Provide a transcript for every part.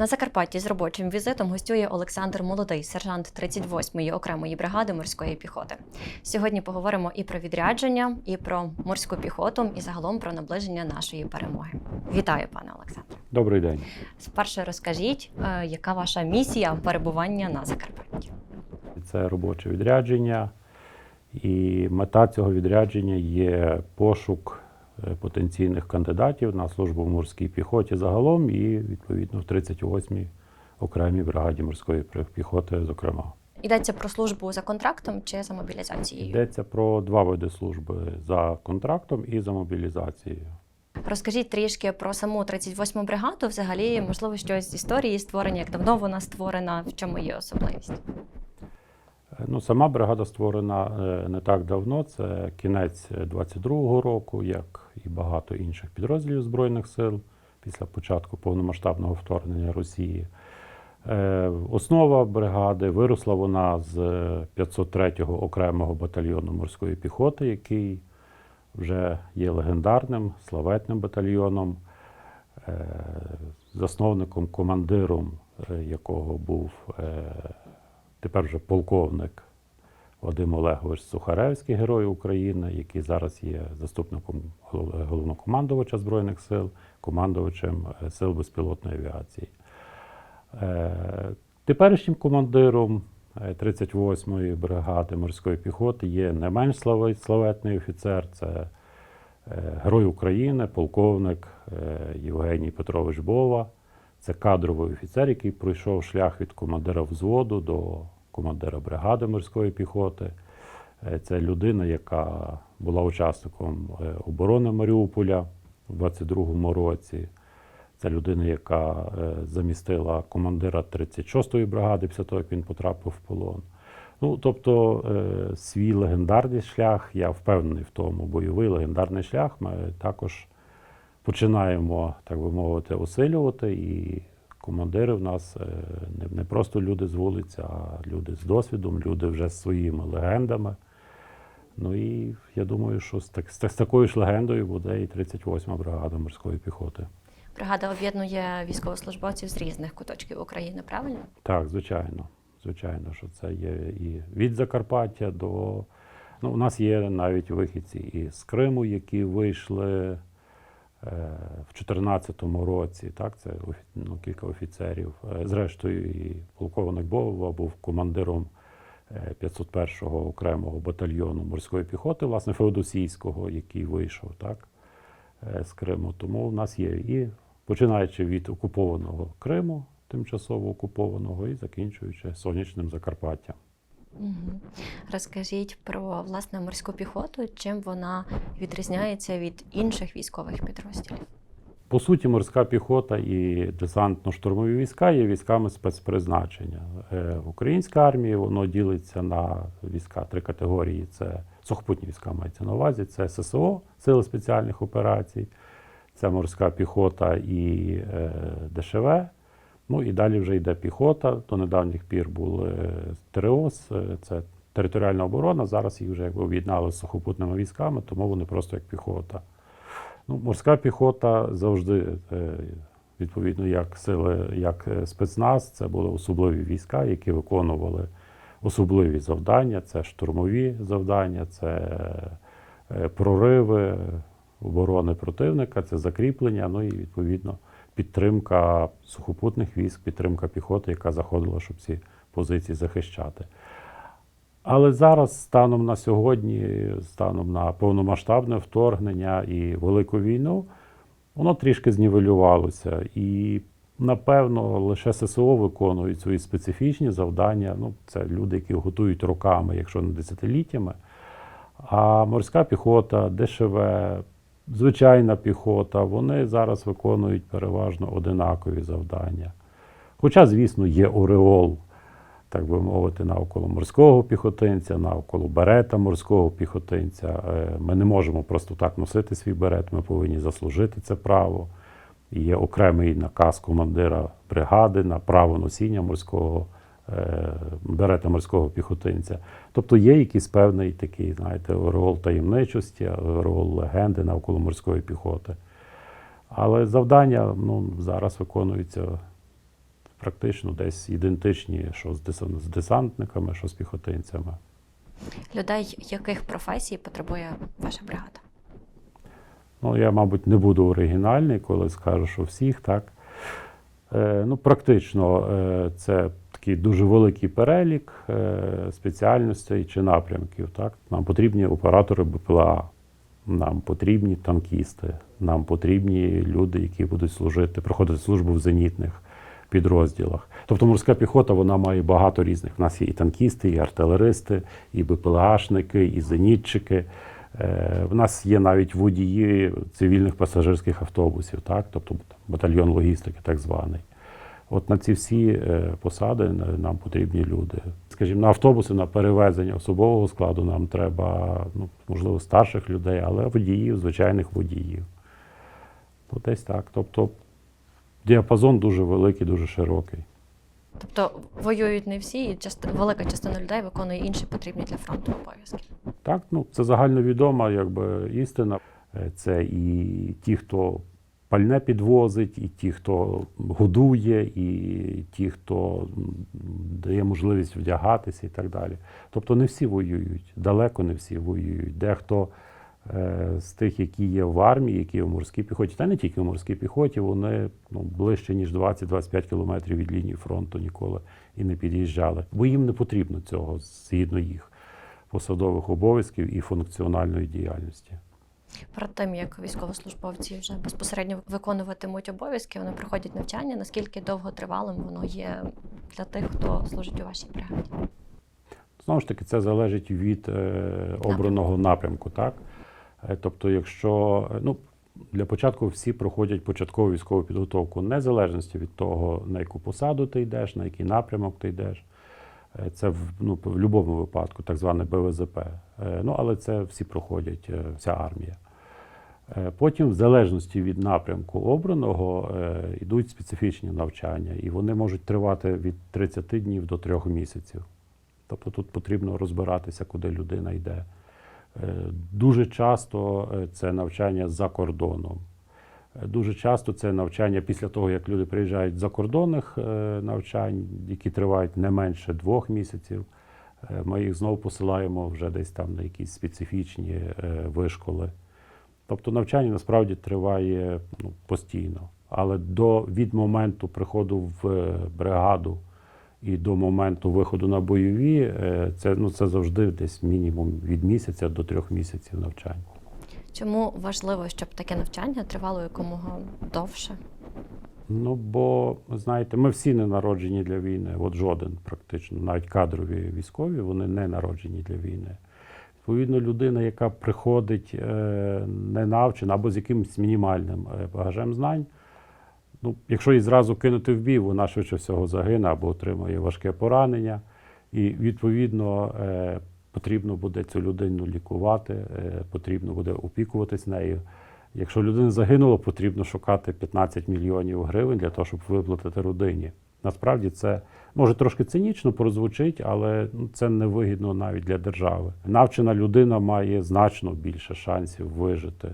На Закарпатті з робочим візитом гостює Олександр Молодий, сержант 38-ї окремої бригади морської піхоти. Сьогодні поговоримо і про відрядження, і про морську піхоту, і загалом про наближення нашої перемоги. Вітаю, пане Олександре. Добрий день. Спершу розкажіть, е, яка ваша місія перебування на Закарпатті? Це робоче відрядження, і мета цього відрядження є пошук потенційних кандидатів на службу в морській піхоті загалом і відповідно в 38-й окремій бригаді морської піхоти, зокрема. Йдеться про службу за контрактом чи за мобілізацією? Йдеться про два види служби за контрактом і за мобілізацією. Розкажіть трішки про саму 38-му бригаду. Взагалі, можливо, щось з історії створення, як давно вона створена, в чому є особливість? Е, Ну, сама бригада створена е, не так давно, це кінець 22-го року, як і багато інших підрозділів Збройних сил після початку повномасштабного вторгнення Росії. Е, Основа бригади виросла вона з 503-го окремого батальйону морської піхоти, який вже є легендарним, славетним батальйоном, е, засновником, командиром е, якого був е, тепер вже полковник Вадим Олегович Сухаревський, герой України, який зараз є заступником головнокомандувача Збройних сил, командувачем е, сил безпілотної авіації. Е, Теперішнім командиром е, 38-ї бригади морської піхоти є не менш славетний офіцер. Це е, герой України, полковник е, Євгеній Петрович Бова. Це кадровий офіцер, який пройшов шлях від командира взводу до командира бригади морської піхоти. Е, Це людина, яка була учасником е, оборони Маріуполя в 22-му році. Це людина, яка е, замістила командира 36-ї бригади після того, як він потрапив в полон. Ну, тобто, свій легендарний шлях, я впевнений в тому, бойовий легендарний шлях ми також починаємо, так би мовити, осилювати. І командири в нас е, не, просто люди з вулиці, а люди з досвідом, люди вже з своїми легендами. Ну і я думаю, що з, так, з, такою ж легендою буде і 38-ма бригада морської піхоти. Бригада об'єднує військовослужбовців з різних куточків України, правильно? Так, звичайно. Звичайно, що це є і від Закарпаття до. Ну, у нас є навіть вихідці і з Криму, які вийшли в 2014 році. Так, це ну, кілька офіцерів. Е, Зрештою, і полковник Бова був командиром е, 501-го окремого батальйону морської піхоти, власне, Феодосійського, який вийшов так, е, з Криму. Тому в нас є і починаючи від окупованого Криму, тимчасово окупованого, і закінчуючи сонячним Закарпаттям. Розкажіть про власне морську піхоту, чим вона відрізняється від інших військових підрозділів. По суті, морська піхота і десантно-штурмові війська є військами спецпризначення. Е, В українській армії воно ділиться на війська три категорії: це сухопутні війська мається на увазі, це ССО, сили спеціальних операцій, це морська піхота і е, ДШВ. Ну і далі вже йде піхота. До недавніх пір були ТРОС, е, це територіальна оборона. Зараз їх вже якби об'єднали з сухопутними військами, тому вони просто як піхота. Ну, морська піхота завжди, е, відповідно, як сили, як е, спецназ, це були особливі війська, які виконували особливі завдання. Це штурмові завдання, це е, прориви оборони противника, це закріплення, ну і відповідно підтримка сухопутних військ, підтримка піхоти, яка заходила, щоб ці позиції захищати. Але зараз, станом на сьогодні, станом на повномасштабне вторгнення і велику війну, воно трішки знівелювалося. І, напевно, лише ССО виконують свої специфічні завдання. Ну, це люди, які готують роками, якщо не десятиліттями. А морська піхота, ДШВ, звичайна піхота, вони зараз виконують переважно одинакові завдання. Хоча, звісно, є ореол так би мовити, навколо морського піхотинця, навколо берета морського піхотинця. Е, Ми не можемо просто так носити свій берет, ми повинні заслужити це право. Є окремий наказ командира бригади на право носіння морського е, берета морського піхотинця. Тобто є якийсь певний такий, знаєте, ореол таємничості, ореол легенди навколо морської піхоти. Але завдання ну, зараз виконуються практично десь ідентичні, що з десантниками, що з піхотинцями. Людей яких професій потребує ваша бригада? Ну, я, мабуть, не буду оригінальний, коли скажу, що всіх, так. Е, ну, практично е, це такий дуже великий перелік е, спеціальностей чи напрямків. Так. Нам потрібні оператори БПЛА, нам потрібні танкісти, нам потрібні люди, які будуть служити, проходити службу в зенітних підрозділах. Тобто морська піхота вона має багато різних. У нас є і танкісти, і артилеристи, і БПЛАшники, і зенітчики. Е, В нас є навіть водії цивільних пасажирських автобусів, так? тобто батальйон логістики, так званий. От на ці всі е, посади нам потрібні люди. Скажімо, на автобуси, на перевезення особового складу нам треба, ну, можливо, старших людей, але водіїв, звичайних водіїв. Ну, десь так. Тобто діапазон дуже великий, дуже широкий. Тобто воюють не всі, і часто велика частина людей виконує інші потрібні для фронту обов'язки. Так, ну це загальновідома якби, істина. Е, Це і ті, хто пальне підвозить, і ті, хто годує, і ті, хто дає можливість вдягатися і так далі. Тобто не всі воюють, далеко не всі воюють. Дехто е, з тих, які є в армії, які є в морській піхоті, та не тільки в морській піхоті, вони ну, ближче, ніж 20-25 кілометрів від лінії фронту ніколи і не під'їжджали. Бо їм не потрібно цього згідно їх посадових обов'язків і функціональної діяльності. Перед тим як військовослужбовці вже безпосередньо виконуватимуть обов'язки, вони проходять навчання. Наскільки довготривалим воно є для тих, хто служить у вашій бригаді? Знову ж таки, це залежить від е, обраного напрямку. Так? Е, Тобто, якщо е, ну, для початку всі проходять початкову військову підготовку, незалежності від того, на яку посаду ти йдеш, на який напрямок ти йдеш. Е, Це в, ну, в будь-якому випадку, так зване БВЗП. Е, Ну, але це всі проходять, е, вся армія. Потім, в залежності від напрямку обраного, йдуть специфічні навчання, і вони можуть тривати від 30 днів до 3 місяців. Тобто тут потрібно розбиратися, куди людина йде. Дуже часто це навчання за кордоном. Дуже часто це навчання після того, як люди приїжджають з закордонних е, навчань, які тривають не менше двох місяців. Е, Ми їх знову посилаємо вже десь там на якісь специфічні е, вишколи. Тобто навчання насправді триває ну, постійно. Але до, від моменту приходу в бригаду і до моменту виходу на бойові, це, ну, це завжди десь мінімум від місяця до трьох місяців навчання. Чому важливо, щоб таке навчання тривало якомога довше? Ну, бо, знаєте, ми всі не народжені для війни, от жоден практично, навіть кадрові військові, вони не народжені для війни. Відповідно, людина, яка приходить е, не навчена або з якимось мінімальним е, багажем знань, ну, якщо її зразу кинути в бій, вона швидше всього загине або отримає важке поранення. І відповідно е, потрібно буде цю людину лікувати, е, потрібно буде опікуватись нею. Якщо людина загинула, потрібно шукати 15 мільйонів гривень для того, щоб виплатити родині. Насправді це може трошки цинічно прозвучить, але ну, це невигідно навіть для держави. Навчена людина має значно більше шансів вижити.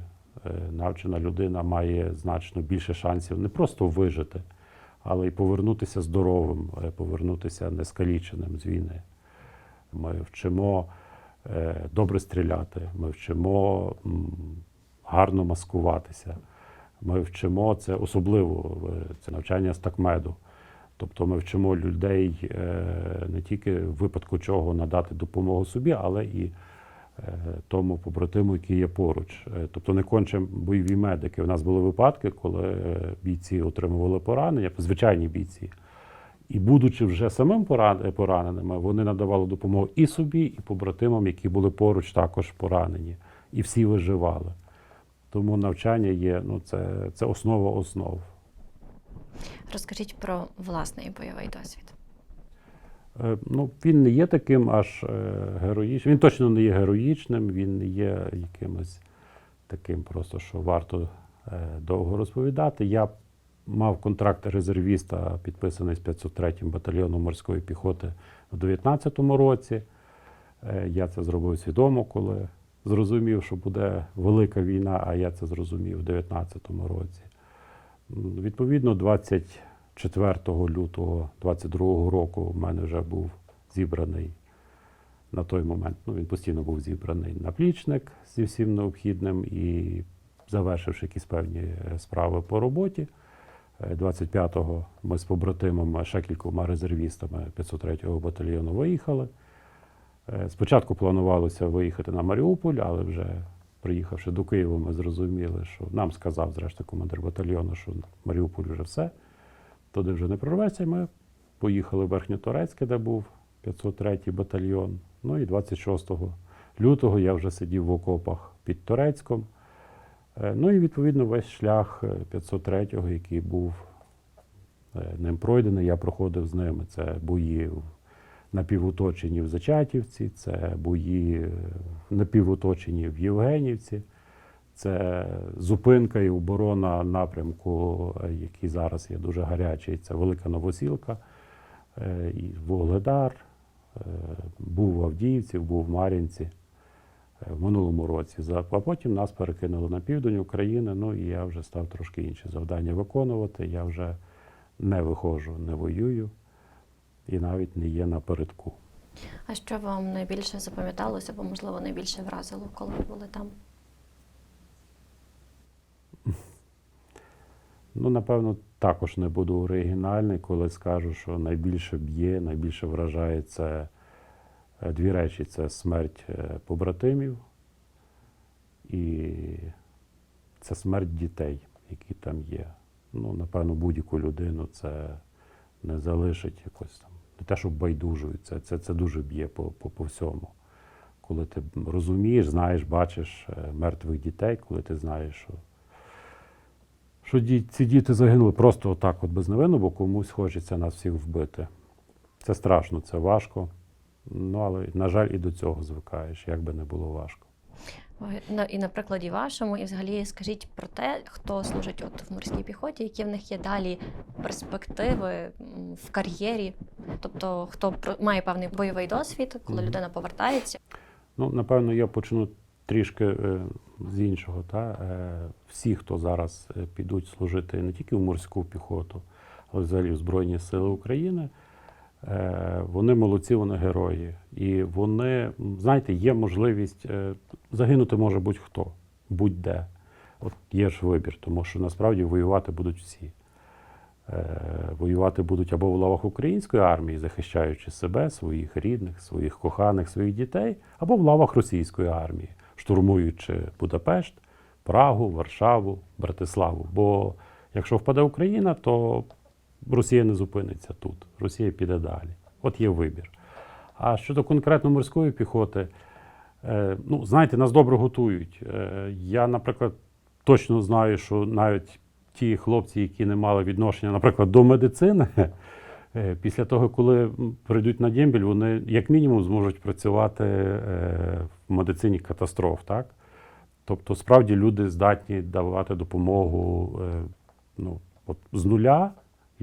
Е, Навчена людина має значно більше шансів не просто вижити, але й повернутися здоровим, е, повернутися нескаліченим з війни. Ми вчимо е, добре стріляти, ми вчимо гарно маскуватися. Ми вчимо це особливо е, це навчання з такмеду. Тобто ми вчимо людей е, не тільки в випадку чого надати допомогу собі, але і тому побратиму, який є поруч. Тобто не конче бойові медики. У нас були випадки, коли бійці отримували поранення, звичайні бійці. І будучи вже самим поран- пораненими, вони надавали допомогу і собі, і побратимам, які були поруч також поранені. І всі виживали. Тому навчання є, ну це, це основа основ. Розкажіть про власний бойовий досвід. Е, Ну, він не є таким аж е, героїчним. Він точно не є героїчним, він не є якимось таким, просто що варто е, довго розповідати. Я мав контракт резервіста, підписаний з 503-м батальйоном морської піхоти в 19-му році. Е, Я це зробив свідомо, коли зрозумів, що буде велика війна, а я це зрозумів в 19-му році. Відповідно, 20 4 лютого 22 року в мене вже був зібраний на той момент. Ну, він постійно був зібраний наплічник зі всім необхідним і завершивши якісь певні е, справи по роботі. Е, 25-го ми з побратимами, ще кількома резервістами 503-го батальйону виїхали. Е, Спочатку планувалося виїхати на Маріуполь, але вже приїхавши до Києва, ми зрозуміли, що нам сказав, зрештою, командир батальйону, що Маріуполь вже все, туди вже не прорветься. Ми поїхали в Верхньоторецьке, де був 503-й батальйон. Ну і 26 лютого я вже сидів в окопах під Торецьком. Е, Ну і відповідно весь шлях е, 503-го, який був е, ним пройдений, я проходив з ними. Це бої в напівуточені в Зачатівці, це бої е, напівуточені в Євгенівці, це зупинка і оборона напрямку, е, який зараз є дуже гарячий. Це Велика Новосілка, е, Вугледар, е, був в Авдіївці, був в Мар'їнці е, в минулому році. А потім нас перекинули на південь України. Ну і я вже став трошки інші завдання виконувати. Я вже не виходжу, не воюю і навіть не є напередку. А що вам найбільше запам'яталося, або, можливо, найбільше вразило, коли ви були там? Ну, напевно, також не буду оригінальний, коли скажу, що найбільше б'є, найбільше вражає це е, дві речі: це смерть е, побратимів і це смерть дітей, які там є. Ну, напевно, будь-яку людину це не залишить якось там. Не те, що байдужують, це, це, це дуже б'є по, по, по всьому. Коли ти розумієш, знаєш, бачиш е, мертвих дітей, коли ти знаєш, що що ді- ці діти загинули просто отак, от безневинно, бо комусь хочеться нас всіх вбити. Це страшно, це важко. Ну, але, на жаль, і до цього звикаєш, як би не було важко. І на прикладі вашому, і взагалі скажіть про те, хто служить от в морській піхоті, які в них є далі перспективи в кар'єрі, тобто хто має певний бойовий досвід, коли Мгм. людина повертається. Ну, напевно, я почну трішки е, з іншого. Та? Е, всі, хто зараз е, підуть служити не тільки в морську піхоту, але взагалі в Збройні Сили України, вони молодці, вони герої. І вони, знаєте, є можливість е, загинути може будь-хто, будь-де. От є ж вибір, тому що насправді воювати будуть всі. Е, Воювати будуть або в лавах української армії, захищаючи себе, своїх рідних, своїх коханих, своїх дітей, або в лавах російської армії, штурмуючи Будапешт, Прагу, Варшаву, Братиславу. Бо якщо впаде Україна, то Росія не зупиниться тут. Росія піде далі. От є вибір. А щодо конкретно морської піхоти, е, ну, знаєте, нас добре готують. Е, Я, наприклад, точно знаю, що навіть ті хлопці, які не мали відношення, наприклад, до медицини, е, після того, коли прийдуть на дембіль, вони як мінімум зможуть працювати в медицині катастроф. Так? Тобто, справді люди здатні давати допомогу ну, от з нуля.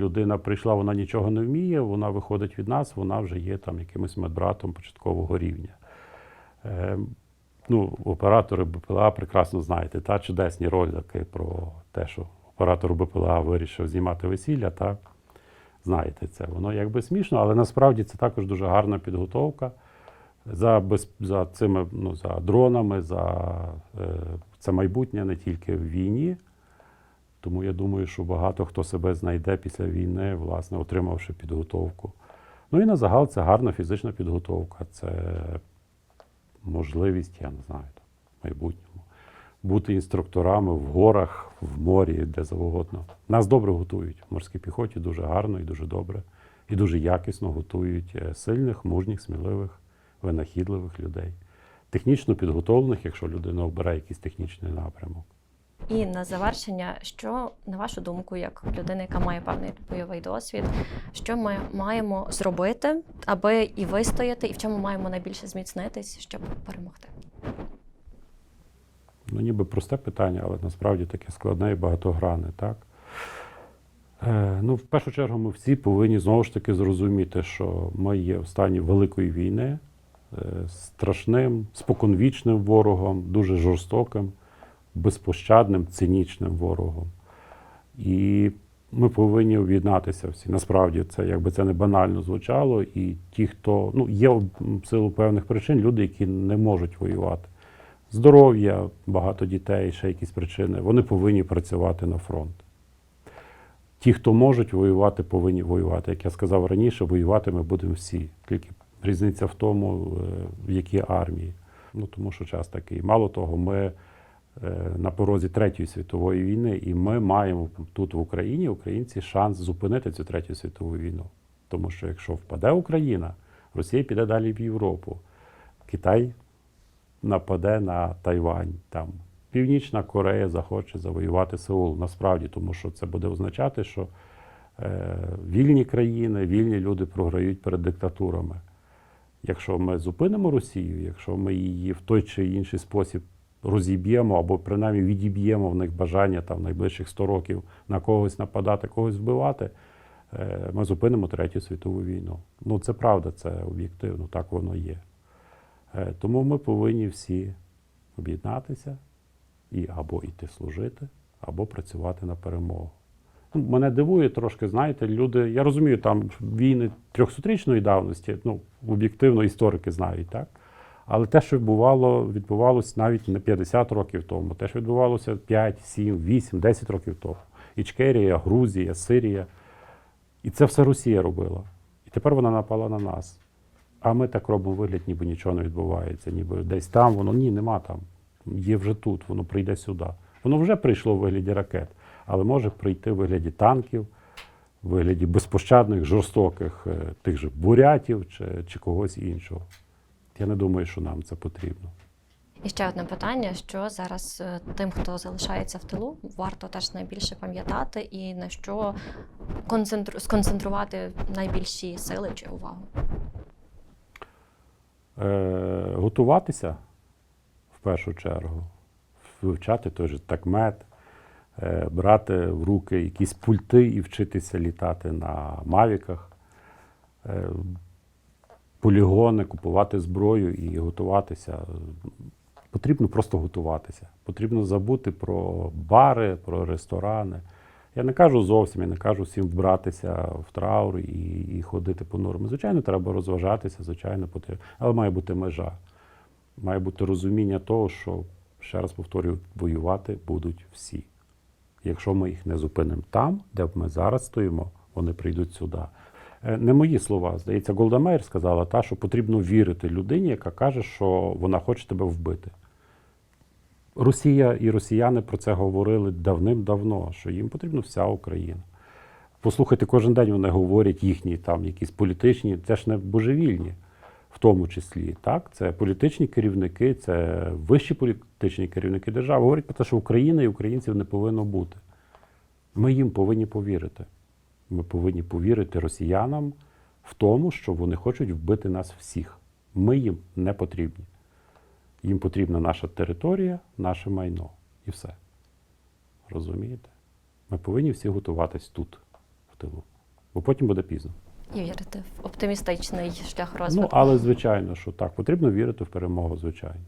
Людина прийшла, вона нічого не вміє, вона виходить від нас, вона вже є там якимось медбратом початкового рівня. Е, ну, оператори БПЛА прекрасно знаєте, та чудесні ролики про те, що оператор БПЛА вирішив знімати весілля, та знаєте це. Воно якби смішно, але насправді це також дуже гарна підготовка за, без, за цими ну, за дронами, за е, це майбутнє не тільки в війні. Тому я думаю, що багато хто себе знайде після війни, власне, отримавши підготовку. Ну і на загал це гарна фізична підготовка, це можливість, я не знаю, в майбутньому, бути інструкторами в горах, в морі, де завгодно. Нас добре готують. В морській піхоті дуже гарно і дуже добре, і дуже якісно готують е, сильних, мужніх, сміливих, винахідливих людей. Технічно підготовлених, якщо людина обирає якийсь технічний напрямок. І на завершення, що на вашу думку, як людина, яка має певний бойовий досвід, що ми маємо зробити, аби і вистояти, і в чому маємо найбільше зміцнитись, щоб перемогти? Ну, ніби просте питання, але насправді таке складне і багатогранне, так? Е, ну, в першу чергу, ми всі повинні знову ж таки зрозуміти, що ми є в стані великої війни, е, страшним, споконвічним ворогом, дуже жорстоким, безпощадним, цинічним ворогом. І ми повинні об'єднатися всі. Насправді це якби це не банально звучало. І ті, хто ну є в силу певних причин, люди, які не можуть воювати. Здоров'я, багато дітей, ще якісь причини. Вони повинні працювати на фронт. Ті, хто можуть воювати, повинні воювати. Як я сказав раніше, воювати ми будемо всі. Тільки різниця в тому, е, в якій армії. Ну тому що час такий. Мало того, ми на порозі Третьої світової війни, і ми маємо тут в Україні, українці, шанс зупинити цю третю світову війну. Тому що якщо впаде Україна, Росія піде далі в Європу, Китай нападе на Тайвань. Там Північна Корея захоче завоювати Сеул. Насправді, тому що це буде означати, що е, вільні країни, вільні люди програють перед диктатурами. Якщо ми зупинимо Росію, якщо ми її в той чи інший спосіб розіб'ємо або принаймні відіб'ємо в них бажання там найближчих 100 років на когось нападати, когось вбивати, е, ми зупинимо Третю світову війну. Ну це правда, це об'єктивно, так воно є. Е, Тому ми повинні всі об'єднатися і або йти служити, або працювати на перемогу. Мене дивує трошки, знаєте, люди. Я розумію, там війни 300-річної давності, ну, об'єктивно історики знають, так? Але те, що бувало, відбувалося навіть не 50 років тому, те, що відбувалося 5, 7, 8, 10 років тому. Ічкерія, Грузія, Сирія. І це все Росія робила. І тепер вона напала на нас. А ми так робимо вигляд, ніби нічого не відбувається, ніби десь там воно. Ні, нема там. Є вже тут, воно прийде сюди. Воно вже прийшло в вигляді ракет, але може прийти в вигляді танків, в вигляді безпощадних, жорстоких е, тих же бурятів чи, чи когось іншого. Я не думаю, що нам це потрібно. І ще одне питання: що зараз е, тим, хто залишається в тилу, варто теж найбільше пам'ятати і на що концентру... сконцентрувати найбільші сили чи увагу? Е, готуватися в першу чергу, вивчати той же такмет, е, брати в руки якісь пульти і вчитися літати на мавіках, е, полігони, купувати зброю і готуватися. Потрібно просто готуватися. Потрібно забути про бари, про ресторани. Я не кажу зовсім, я не кажу всім вбратися в траур і, і ходити по нормам. Звичайно, треба розважатися, звичайно, потрібно. Але має бути межа. Має бути розуміння того, що, ще раз повторюю, воювати будуть всі. Якщо ми їх не зупинимо там, де ми зараз стоїмо, вони прийдуть сюди. Е, Не мої слова. Здається, Голда Меїр сказала, та, що потрібно вірити людині, яка каже, що вона хоче тебе вбити. Росія і росіяни про це говорили давним-давно, що їм потрібна вся Україна. Послухайте, кожен день вони говорять їхні там якісь політичні, це ж не божевільні, в тому числі. Так? Це політичні керівники, це вищі політичні керівники держави. Говорять про те, що Україна і українців не повинно бути. Ми їм повинні повірити. Ми повинні повірити росіянам в тому, що вони хочуть вбити нас всіх. Ми їм не потрібні. Їм потрібна наша територія, наше майно. І все. Розумієте? Ми повинні всі готуватись тут, в тилу. Бо потім буде пізно. І вірити в оптимістичний шлях розвитку. Ну, але звичайно, що так. Потрібно вірити в перемогу, звичайно.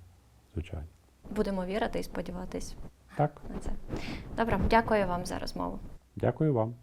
Звичайно. Будемо вірити і сподіватись Так, на це. Добре, дякую вам за розмову. дякую вам.